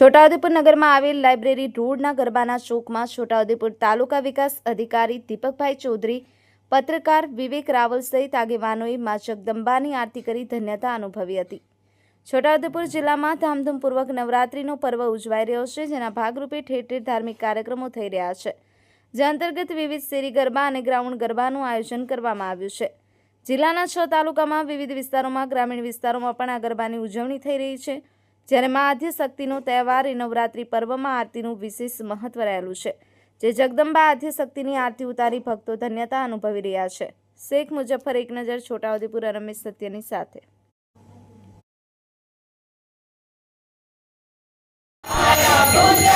છોટાઉદેપુર નગરમાં આવેલ લાઇબ્રેરી રોડના ગરબાના ચોકમાં છોટાઉદેપુર તાલુકા વિકાસ અધિકારી દીપકભાઈ ચૌધરી, પત્રકાર વિવેક રાવલ સહિત આગેવાનોએ મા જગદંબાની આરતી કરી ધન્યતા અનુભવી હતી. છોટાઉદેપુર જિલ્લામાં ધામધૂમપૂર્વક નવરાત્રિનો પર્વ ઉજવાઈ રહ્યો છે, જેના ભાગરૂપે ઠેર ઠેર ધાર્મિક કાર્યક્રમો થઈ રહ્યા છે. જે અંતર્ગત વિવિધ શેરી ગરબા અને ગ્રાઉન્ડ ગરબાનું આયોજન કરવામાં આવ્યું છે. જિલ્લાના છ તાલુકામાં વિવિધ વિસ્તારોમાં, ગ્રામીણ વિસ્તારોમાં પણ આ ગરબાની ઉજવણી થઈ રહી છે. જ્યારે મા આદ્યશક્તિનો તહેવાર એ નવરાત્રિ પર્વમાં આરતીનું વિશેષ મહત્વ રહેલું છે જે જગદંબા આદ્યશક્તિની આરતી ઉતારી ભક્તો ધન્યતા અનુભવી રહ્યા છે. શેખ મુજફ્ફર એક નજર છોટાઉદેપુર રમેશ સત્યની સાથે. Oh,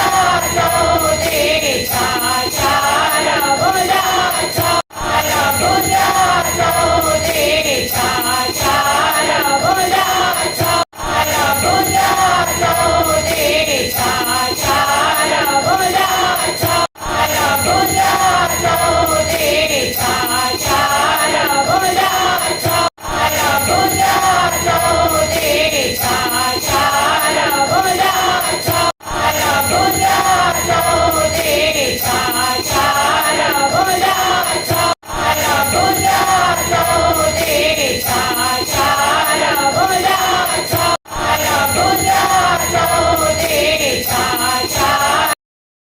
స్తోత్రం